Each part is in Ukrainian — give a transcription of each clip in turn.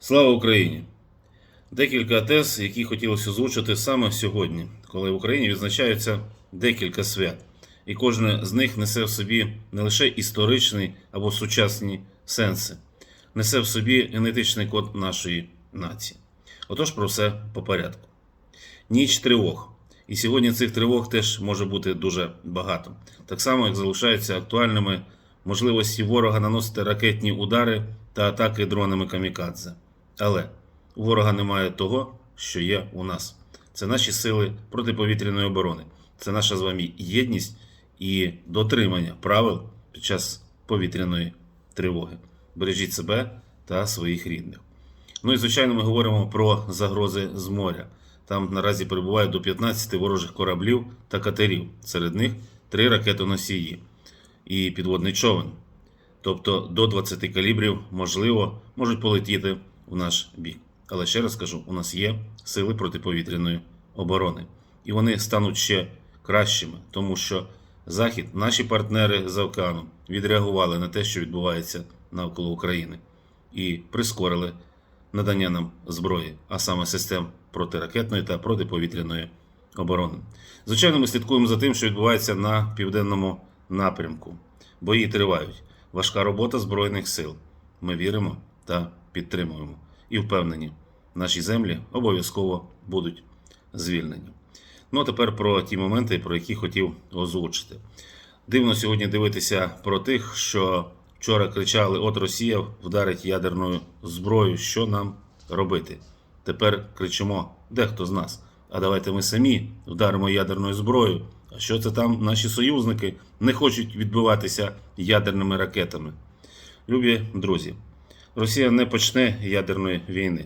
Слава Україні! Декілька тез, які хотілося озвучити саме сьогодні, коли в Україні відзначаються декілька свят, і кожне з них несе в собі не лише історичний або сучасні сенси, несе в собі генетичний код нашої нації. Отож, про все по порядку. Ніч тривог. І сьогодні цих тривог теж може бути дуже багато. Так само, як залишаються актуальними можливості ворога наносити ракетні удари та атаки дронами камікадзе. Але у ворога немає того, що є у нас. Це наші сили протиповітряної оборони, це наша з вами єдність і дотримання правил під час повітряної тривоги. Бережіть себе та своїх рідних. Ну і звичайно, ми говоримо про загрози з моря. Там наразі перебувають до 15 ворожих кораблів та катерів. Серед них три ракетоносії і підводний човен. Тобто до 20 калібрів, можливо, можуть полетіти в наш бік. Але ще раз кажу, у нас є сили протиповітряної оборони. І вони стануть ще кращими, тому що Захід, наші партнери з океану, відреагували на те, що відбувається навколо України, і прискорили надання нам зброї, а саме систем протиракетної та протиповітряної оборони. Звичайно, ми слідкуємо за тим, що відбувається на південному напрямку. Бої тривають. Важка робота Збройних сил. Ми віримо та підтримуємо. І впевнені, наші землі обов'язково будуть звільнені. Ну а тепер про ті моменти, про які хотів озвучити. Дивно сьогодні дивитися про тих, що вчора кричали: От Росія вдарить ядерною зброєю, що нам робити? Тепер кричимо дехто з нас. А давайте ми самі вдаримо ядерною зброєю. А що це там наші союзники не хочуть відбиватися ядерними ракетами? Любі друзі, Росія не почне ядерної війни,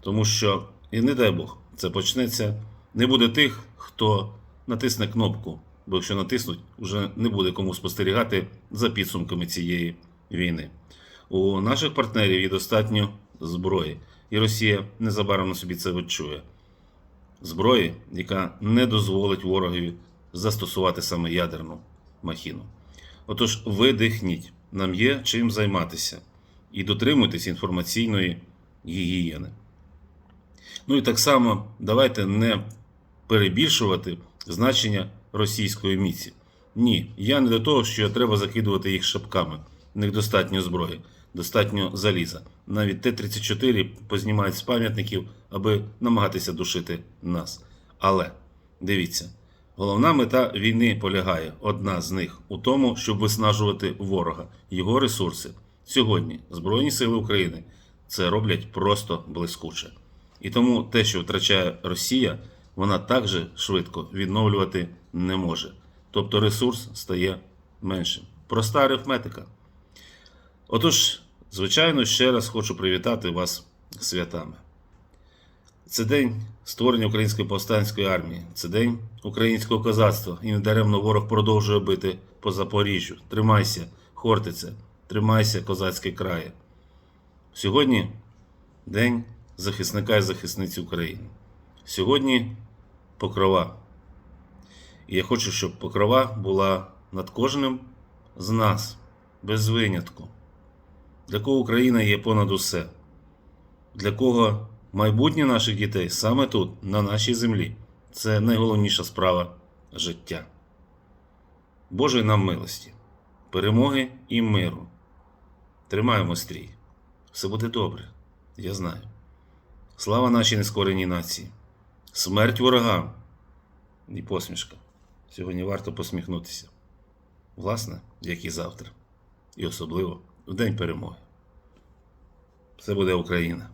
тому що, і не дай Бог, це почнеться. Не буде тих, хто натисне кнопку, бо якщо натиснуть, вже не буде кому спостерігати за підсумками цієї війни. У наших партнерів є достатньо зброї, і Росія незабаром собі це відчує. Зброї, яка не дозволить ворогові застосувати саме ядерну махіну. Отож, видихніть, нам є чим займатися і дотримуйтесь інформаційної гігієни. Ну і так само давайте не перебільшувати значення російської міці. Ні, я не до того, що треба закидувати їх шапками. В них достатньо зброї, достатньо заліза. Навіть Т-34 познімають з пам'ятників, аби намагатися душити нас. Але дивіться, головна мета війни полягає, одна з них, у тому, щоб виснажувати ворога, його ресурси. Сьогодні Збройні Сили України це роблять просто блискуче. І тому те, що втрачає Росія, вона так же швидко відновлювати не може. Тобто ресурс стає меншим. Проста арифметика. Отож, звичайно, ще раз хочу привітати вас святами. Це день створення Української повстанської армії, це день українського козацтва. І недаремно ворог продовжує бити по Запоріжжю. Тримайся, Хортице, тримайся, козацький крає. Сьогодні день захисника і захисниці України. Сьогодні покрова. І я хочу, щоб покрова була над кожним з нас, без винятку. Для кого Україна є понад усе, для кого майбутнє наших дітей саме тут, на нашій землі, це найголовніша справа життя. Божої нам милості, перемоги і миру. Тримаємо стрій. Все буде добре, я знаю. Слава нашій нескореній нації, смерть ворогам і посмішка. Сьогодні варто посміхнутися. Власне, як і завтра. І особливо в День перемоги. Все буде Україна.